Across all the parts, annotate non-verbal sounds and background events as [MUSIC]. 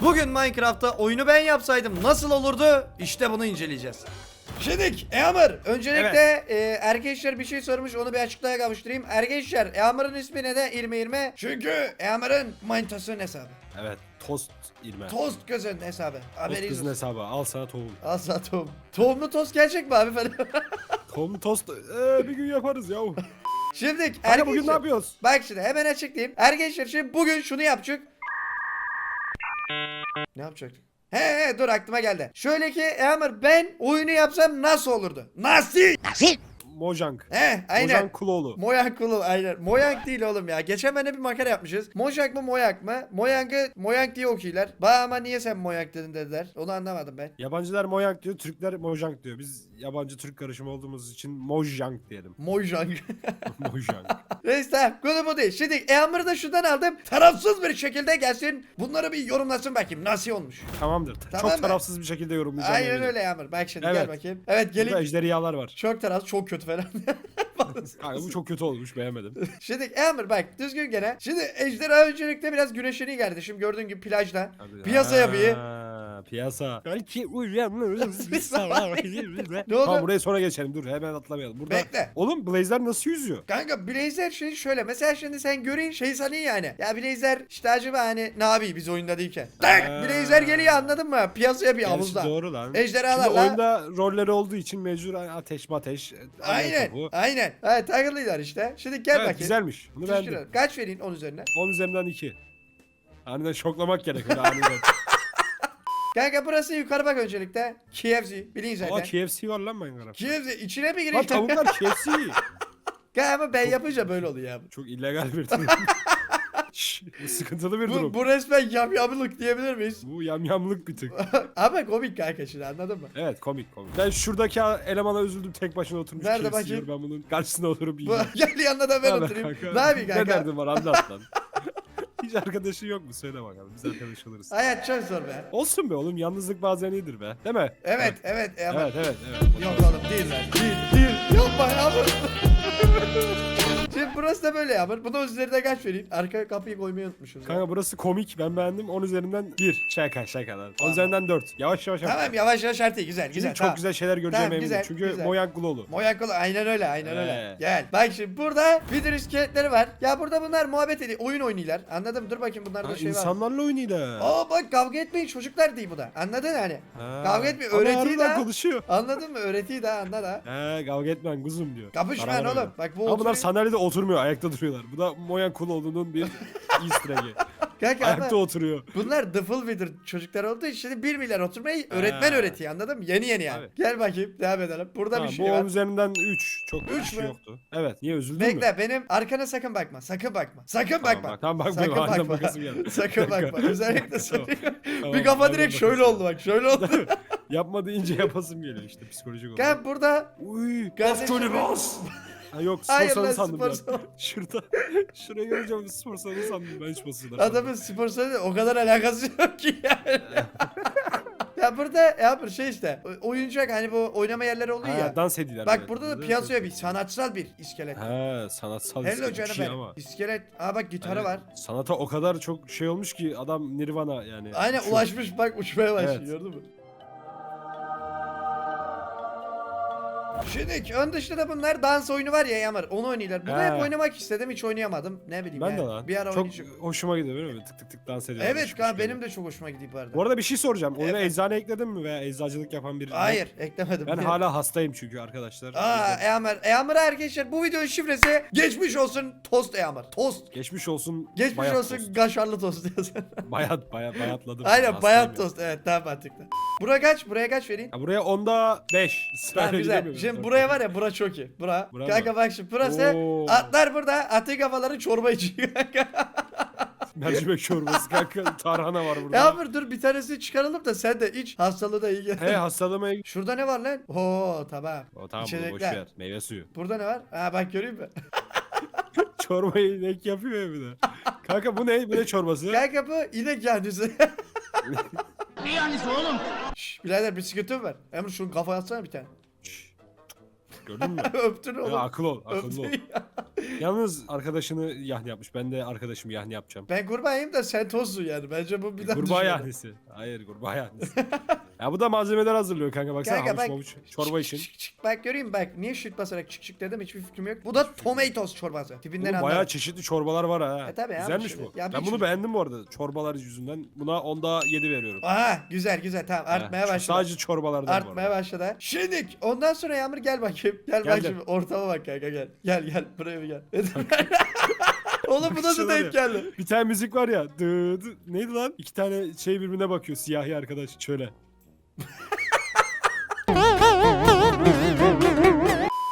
Bugün Minecraft'ta oyunu ben yapsaydım nasıl olurdu? İşte bunu inceleyeceğiz. Şimdi Eamur öncelikle e, arkadaşlar bir şey sormuş onu bir açıklığa kavuşturayım. Arkadaşlar Eamur'un ismi neden ilme ilme? Çünkü Eamur'un manitasının hesabı. Evet. Tost ilme. Tost gözün hesabı. Tost Haberiniz kızın olsun. hesabı. Al sana tohum. Al sana tohum. Tohumlu tost gelecek mi abi falan? [LAUGHS] Tohumlu tost ee, bir gün yaparız ya. şimdi Kanka bugün ne yapıyoruz? Bak şimdi hemen açıklayayım. Arkadaşlar şimdi bugün şunu yapacak. Ne yapacaktık? He he dur aklıma geldi. Şöyle ki Eamur ben oyunu yapsam nasıl olurdu? Nasıl? Mojang. He aynen. Mojang Kuloğlu. Moyank kulu aynen. Moyank değil oğlum ya. Geçen ben de bir makara yapmışız. Mojang mı Moyank mı? Moyank'ı Moyank diye okuyorlar. Ba ama niye sen Moyank dedin dediler. Onu anlamadım ben. Yabancılar Mojang diyor, Türkler Mojang diyor. Biz yabancı Türk karışımı olduğumuz için Mojang diyelim. [LAUGHS] Mojang. [LAUGHS] Mojang. Neyse tamam konu bu değil. Şimdi Eamur'u da şuradan aldım. Tarafsız bir şekilde gelsin. Bunları bir yorumlasın bakayım. Nasıl olmuş? Tamamdır. Tamam Çok mı? tarafsız bir şekilde yorumlayacağım. Aynen eminim. öyle Eamur. Bak şimdi gel Evet. bakayım. Evet Burada gelin. ejderhalar var. Çok tarafsız çok kötü falan. [LAUGHS] Kanka bu çok kötü olmuş beğenmedim. [LAUGHS] Şimdi Eamur bak düzgün gene. Şimdi ejderha öncelikle biraz güneşini geldi. Şimdi gördüğün gibi plajda. Piyasa yapıyı. Ha, Piyasa. Belki uyanırız. [LAUGHS] Bir saniye. Ne oldu? Tamam buraya sonra geçelim. Dur hemen atlamayalım. Burada... Bekle. Oğlum Blazer nasıl yüzüyor? Kanka Blazer şey şöyle mesela şimdi sen göreyim şey sanıyorsun yani. Ya Blazer işte acaba hani ne yapıyor biz oyunda değilken. Tak Ha. Blazer geliyor anladın mı? Piyasaya bir Gerçi havuzda. doğru lan. Ejderhalarla- Şimdi oyunda rolleri olduğu için mecbur ateş mateş. Aynen. Bu. Aynen. Evet takılıyorlar işte. Şimdi gel Evet bakayım. güzelmiş. Bunu beğendim. Düşürelim. Kaç vereyim 10 üzerine? 10 üzerinden 2. Aniden şoklamak gerek öyle aniden. [LAUGHS] Kanka burası yukarı bak öncelikle. KFC. Bilin zaten. Aa KFC var lan Minecraft'ta. KFC içine mi Lan gireyim? tavuklar [LAUGHS] KFC. Kanka ama ben yapınca böyle oluyor ya. Çok illegal bir durum. [LAUGHS] Şş, bu sıkıntılı bir Bu, durum. Bu, bu resmen yamyamlık diyebilir miyiz? yamyamlık bir tık. [LAUGHS] ama komik kanka şimdi anladın mı? Evet komik komik. Ben şuradaki elemana üzüldüm tek başına oturmuş. Nerede KFC bakayım? yiyor. Ben bunun karşısına oturup Bu, yiyeceğim. gel yanına da ben Haber oturayım. kanka? Ne yapayım Ne kanka? derdin var anlat lan. Hiç arkadaşın yok mu? Söyle bakalım. Biz arkadaş oluruz. Hayat çok zor be. Olsun be oğlum. Yalnızlık bazen iyidir be. Değil mi? Evet evet. ama- Evet evet evet. Yok oğlum değil lan. Değil değil. Yapma ya bu. Şimdi burası da böyle ya. Bunun üzerine kaç vereyim? Arka kapıyı koymayı unutmuşuz. ya. Kanka burası komik. Ben beğendim. 10 üzerinden 1. Şaka şaka lan. 10 üzerinden 4. Yavaş yavaş yap. Tamam yavaş yavaş artık güzel Çünkü güzel. çok tamam. güzel şeyler göreceğim Tamam, eminim. güzel, Çünkü güzel. Moyan Kulolu. Moyak aynen öyle aynen öyle. Ee. Gel. Bak şimdi burada video iskeletleri var. Ya burada bunlar muhabbet ediyor. Oyun oynuyorlar. Anladın mı? Dur bakayım bunlarda Ha, şey var. insanlarla oynuyorlar. Aa bak kavga etmeyin çocuklar değil bu da. Anladın hani? Ha. kavga etmiyor, Ama öğretiyor harbiden da. konuşuyor. Anladın mı? Öğretiyi de anla da. He kavga etmen kuzum diyor. Kapışmayın bana oğlum. Bak bu Ama bunlar oturuyor. sandalyede oturmuyor. Ayakta duruyorlar. Bu da Moyan Kuloğlu'nun bir easter egg'i. [LAUGHS] Kanka ama Ayakta oturuyor. bunlar winner çocuklar olduğu için şimdi 1 milyar oturmayı öğretmen Ha. öğretiyor anladın mı? Yeni yeni yani. Tabii. Gel bakayım devam edelim. Burada Tamam, bir bu şey 10 var. üzerinden 3. Çok Üç bir şey mü? yoktu. Evet. Niye üzüldün mü? Bekle benim arkana sakın bakma. Sakın bakma. Sakın Tamam, bakma. bak, tamam, bakmayayım. Sakın bakma. sakın bakma. Özellikle söylüyorum. bir kafa direkt şöyle oldu bak. Şöyle oldu. [LAUGHS] Yapma deyince yapasım geliyor işte psikolojik olarak. Gel burada Uy, Kardeşim-. Ha yok spor Hayır salonu lan, sandım spor ben. salonu. [LAUGHS] Şurada, şuraya görünce bir spor salonu sandım ben hiç basınlar. adamın spor salonu o kadar alakası yok ki yani. [LAUGHS] ya burada ya bir şey işte o- oyuncak hani bu oynama yerleri oluyor Ha, ya. dans ediyorlar. Bak evet. burada da piyasaya bir sanatsal bir iskelet. Ha sanatsal Hello bir canım şey ama. İskelet. Aa bak gitarı var. Sanata o kadar çok şey olmuş ki adam Nirvana yani. Aynen Şu- ulaşmış bak uçmaya başlıyor Evet. gördün mü? Şimdi ön dışta da bunlar dans oyunu var ya Yamar onu oynuyorlar. Bunu He. hep oynamak istedim hiç oynayamadım. Ne bileyim Ben yani. de lan. Bir ara çok oynayacağım. hoşuma gidiyor değil mi? Tık tık tık dans ediyorlar. Evet kan benim de çok hoşuma gidiyor bu arada. Bu arada bir şey soracağım. Oyuna Evet. eczane ekledin mi veya eczacılık yapan biri? Hayır eklemedim. Ben hala hastayım çünkü arkadaşlar. Aa Eamar. Eamar arkadaşlar bu videonun şifresi geçmiş olsun tost Eamar. Tost. Geçmiş olsun. Geçmiş bayat olsun tost. kaşarlı tost diyorsun. [LAUGHS] Bayat bayat bayatladım. Aynen Hastayım bayat ya. tost. Evet daha mantıklı. Buraya kaç? Buraya kaç vereyim? Ya buraya onda 5. Tamam güzel. Şimdi buraya var ya bura çok iyi. Bura. Bura kanka mı? bak şimdi burası Oo. atlar burada atı kafaları çorba içiyor kanka. [LAUGHS] Mercimek çorbası kanka. Tarhana var burada. ya dur dur bir tanesi çıkaralım da sen de iç hastalığı da iyi gel. He hastalığıma Şurada ne var lan? Oo tamam. O tamam bu boş İçecekler. ver. Meyve suyu. Burada ne var? Ha bak göreyim mi? [LAUGHS] Çorbayı inek yapıyor ya bir de. Kanka bu ne? Bu ne çorbası? kanka bu inek yancısı. [LAUGHS] Ne yani oğlum? Şşş birader bir sıkıntım var. Emre şunu kafaya atsana bir tane. Gördün mü? [LAUGHS] Öptün oğlum. Ya akıl ol, akıllı ol. Öptün ya. [LAUGHS] Yalnız arkadaşını yahni yapmış. Ben de arkadaşımı yahni yapacağım. Ben kurbağayım da sen tozsun yani. Bence bu bir daha Kurbağa düşünelim. yahnisi. Hayır kurbağa yahnisi. [LAUGHS] ya bu da malzemeler hazırlıyor kanka baksana Kanka havuç bak. mavuç çorba için. çık, çık. Bak göreyim bak. Niye shift basarak çık çık dedim hiçbir fikrim yok. Bu da tomatoes çorbası. Tipinden Oğlum bayağı çeşitli çorbalar var ha. E tabii ya, Güzelmiş bu bu. Ya ben bunu çocuk- beğendim bu arada. Çorbalar yüzünden. Buna onda 7 veriyorum. Aha güzel güzel tamam artmaya şu başladı. Sadece çorbalardan bu Artmaya arada. başladı. Şimdi ondan sonra Yağmur gel bakayım. Gel bak Geldim. şimdi ortama bak kanka gel. Gel gel buraya bir gel. [LAUGHS] [LAUGHS] Oğlum bu nasıl Şuna denk geldi? Bir tane müzik var ya. Dı dı. Neydi lan? İki tane şey birbirine bakıyor. Siyahi arkadaş. Şöyle.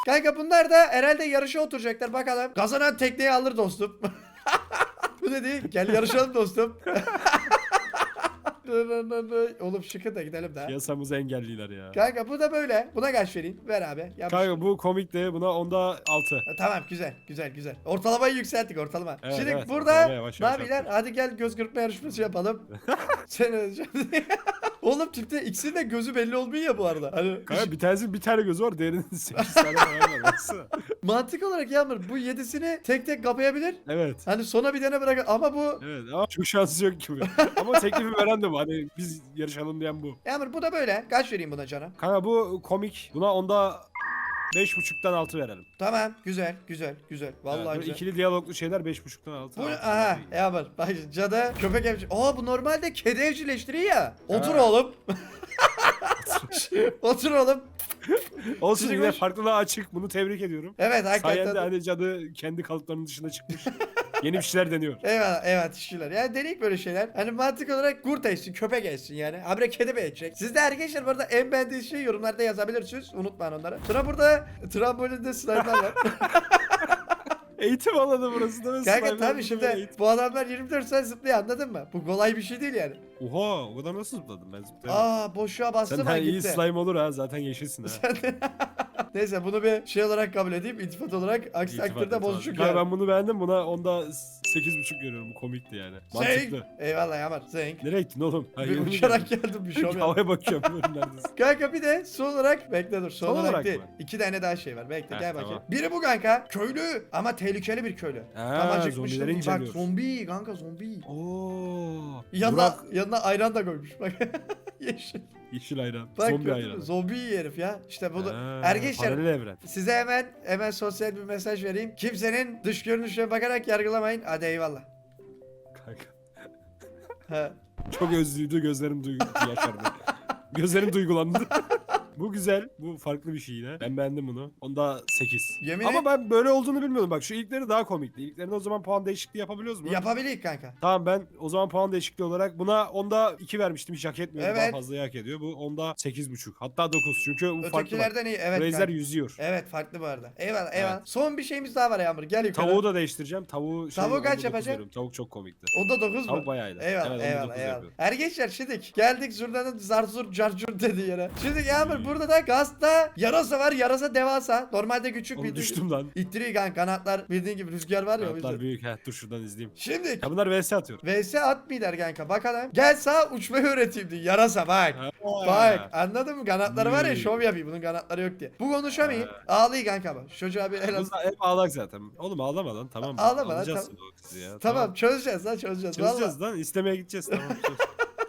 Kanka bunlar da herhalde yarışa oturacaklar bakalım. Kazanan tekneyi alır dostum. [LAUGHS] bu dedi gel yarışalım dostum. [LAUGHS] Oğlum şıkı da gidelim daha. Piyasamızı engelliler ya. Kanka bu da böyle. Buna kaç vereyim? Ver abi. Yap. Kanka bu komik de buna onda 6. Ha, Tamam güzel güzel güzel. Ortalamayı yükselttik ortalama. Evet, Şimdi evet, burada ortalama yavaş ne yavaş yapıyorlar? Hadi gel göz kırpma yarışması yapalım. [LAUGHS] Sen öleceğim. Oğlum tipte ikisinin de gözü belli olmuyor ya bu arada. Hani Kanka bir tanesinin bir tane gözü var. Diğerinin [LAUGHS] 8 tane falan var. Baksana. mantık olarak Yağmur bu yedisini tek tek kapayabilir. Evet. Hani sona bir tane bırak ama bu Evet ama çok şansı yok gibi. ama teklifi veren de bu. Hani biz yarışalım diyen bu. Yağmur bu da böyle. Kaç vereyim buna canım? Kanka bu komik. Buna onda 5.5'tan 6 verelim. Tamam güzel güzel güzel. Vallahi bu güzel. ikili diyaloglu şeyler 5.5'tan 6. Bu aha Yağmur bak cadı köpek evcil. Aa bu normalde kedi evcilleştiriyor ya. Otur oğlum. [LAUGHS] Otur oğlum. Olsun yine Çıkmış. farklılığa açık. Bunu tebrik ediyorum. Evet hakikaten. Sayende hani cadı kendi kalıplarının dışına çıkmış. [LAUGHS] Yeni bir şeyler deniyor. Eyvallah eyvallah teşekkürler. Yani deneyik böyle şeyler. Hani mantık olarak kurt etsin, köpek etsin yani. Habire kedi mi edecek? Siz de arkadaşlar bu arada en beğendiğiniz şeyi yorumlarda yazabilirsiniz. Unutmayın onları. Sonra burada trambolinde slime'lar var. [LAUGHS] Eğitim alanı burası da. Kanka Slime'lar tabii burada şimdi eğitim. bu adamlar 24 saat zıplıyor anladın mı? Bu kolay bir şey değil yani. Oha o kadar nasıl zıpladın ben zıplayamadım. Aa boşluğa bastım ha ha, iyi gitti. slime olur ha zaten yeşilsin ha. [LAUGHS] Neyse bunu bir şey olarak kabul edeyim. İltifat olarak. Aksi İltifat takdirde et, bozuşuk tamam. yani. Ben bunu beğendim buna onda 8.5 veriyorum bu komikti yani. Mantıklı. Eyvallah Yamar. Zeng. Nereye gittin oğlum? Ha, Bir yeni uçarak geldim bir [LAUGHS] yaptım. Havaya bakıyorum neredesin? [LAUGHS] Kanka bir de son olarak bekle dur son, Son olarak, olarak değil. mı? İki tane daha şey var. Bekle Heh, gel tamam. bakayım. Biri bu kanka. Köylü ama tehlikeli bir köylü. Ha, Tam acıkmıştım. zombileri bir Bak inceliyoruz. zombi kanka zombi. Oo. Yanına, Burak yanına ayran da koymuş bak. [LAUGHS] Yeşil. Yeşil ayran. Bak Zombi gördün mü? ayranı. Zombi herif ya. İşte bunu. Ha, Arkadaşlar Paralel evren. size hemen hemen sosyal bir mesaj vereyim. Kimsenin dış görünüşüne bakarak yargılamayın. Hadi eyvallah. Kanka. Ha. Çok özlüydü gözlerim duygu yaşardı. [LAUGHS] gözlerim duygulandı. Bu güzel. Bu farklı bir şey yine. Ben beğendim bunu. Onda 8. Yemin Ama et- ben böyle olduğunu bilmiyordum. Bak şu ilkleri daha komikti. İlklerine o zaman puan değişikliği yapabiliyoruz mu? Yapabilirik kanka. Tamam ben o zaman puan değişikliği olarak buna onda 2 vermiştim hiç hak etmiyor. Daha Evet. fazla hak ediyor. Bu onda 8.5 hatta 9 çünkü bu farklı bak. Ötekilerden iyi. Evet Blazer kanka. yüzüyor. Evet farklı bu arada. Eyvallah eyvallah. Evet. Son bir şeyimiz daha var Yağmur. Gel yukarı. Tavuğu da değiştireceğim. Tavuğu şey, Tavuğu onda kaç dokuz yapacak? veriyorum. Tavuk çok komikti. O da 9 mu? Tavuk bayağı iyiydi. Eyvallah Evet, onda eyvallah dokuz eyvallah. yapıyorum. Arkadaşlar şimdi geldik Zurna'nın zarzur carcur dediği yere. Şimdi Yağmur burada da Gaz'da yarasa var yarasa devasa. Normalde küçük Oğlum bir düştüm lan. İttiriyor kan kanatlar bildiğin gibi rüzgar var ya o Kanatlar büyük. Heh, dur şuradan izleyeyim. Şimdi Ya bunlar vs atıyor. VS atmıyorlar kanka bakalım. Gel sağ uçmayı öğreteyim diyor. Yarasa bak. Bak anladın mı? Kanatları var ya Hmm. şov yapıyor. Bunun kanatları yok diye. Bu konuşamıyor. Ağlıyor kanka bak. Çocuğa bir el at. da hep ağlak zaten. Oğlum ağlama lan tamam mı? Ağlama lan, Alacağız tamam. şimdi o kızı ya. Tamam çözeceğiz lan çözeceğiz. Çözeceğiz lan. istemeye gideceğiz tamam.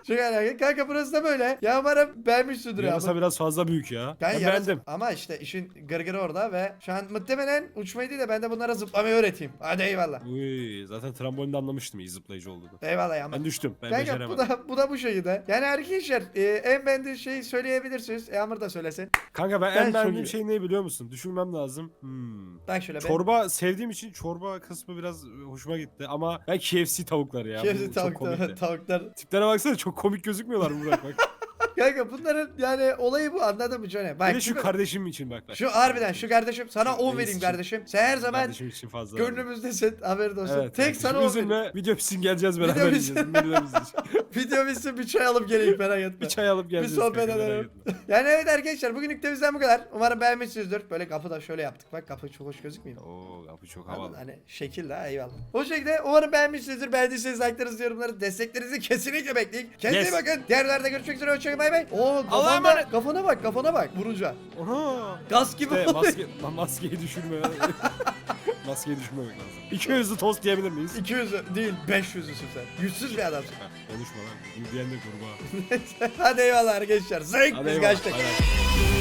Çok alakalı. Kanka burası da böyle. Ya umarım beğenmişsindir ya. Yarasa biraz fazla büyük ya. Ben Ben yarasa- beğendim. Ama işte işin gırgırı orada ve şu an muhtemelen uçmayı değil de ben de bunlara zıplamayı öğreteyim. Hadi eyvallah. Uy, zaten trambolinde anlamıştım iyi zıplayıcı olduğunu. Eyvallah ya. Ben düştüm. Ben Kanka bu beceremedim. da, bu da bu şekilde. Yani arkadaşlar e, en beğendiğiniz şeyi söyleyebilirsiniz. Yağmur da söylesin. Kanka ben, Ben en çok beğendiğim iyi. şey ne biliyor musun? Düşünmem lazım. Hmm. Bak şöyle ben. Çorba sevdiğim için çorba kısmı biraz hoşuma gitti ama ben KFC tavukları ya. Bu çok tavuklar, komikti. tavuklar. Tiplere baksana çok komik gözükmüyorlar mı Burak bak. Kanka bunların yani olayı bu anladın mı Johnny? Bir Bak de şu kardeşim için bak bak. şu harbiden şu kardeşim sana 10 Reis vereyim kardeşim. Sen her zaman Kardeşim için fazla. gönlümüzdesin haberin olsun. Evet, Tek kardeşim. sana 10 vereyim. Üzülme video bitsin geleceğiz beraber Video yiyeceğiz. bitsin. İçin. [LAUGHS] Video bitsin bir çay alıp geleyim merak etme. Bir çay alıp Bir geleceğiz. sohbet kanka, merak edelim. etme. [LAUGHS] Yani evet arkadaşlar bugünlük de bizden bu kadar. Umarım beğenmişsinizdir. Böyle kapı da şöyle yaptık. Bak kapı çok hoş gözükmüyor. Oo kapı çok havalı. Hani şekil de eyvallah. O şekilde umarım beğenmişsinizdir. Beğendiyseniz like'larınızı, yorumları, desteklerinizi kesinlikle bekleyin. Kendinize iyi Yes. bakın. Diğerlerde görüşmek üzere. Hoşçakalın. Bay bay. Oo Allah'a kafana, emanet. kafana bak kafana bak vurunca. Oha. Gaz gibi İşte oluyor. maske, lan maskeyi düşürme. [LAUGHS] Maskeyi düşürmemek lazım. İki yüzlü tost diyebilir miyiz? 200 değil 500'lüsün sen. Yüzsüz bir adamsın. Ha, Konuşma lan. Bunu diyen de kurbağa. [LAUGHS] Hadi eyvallah arkadaşlar. Zevk Hadi biz eyvallah, kaçtık. bay bay.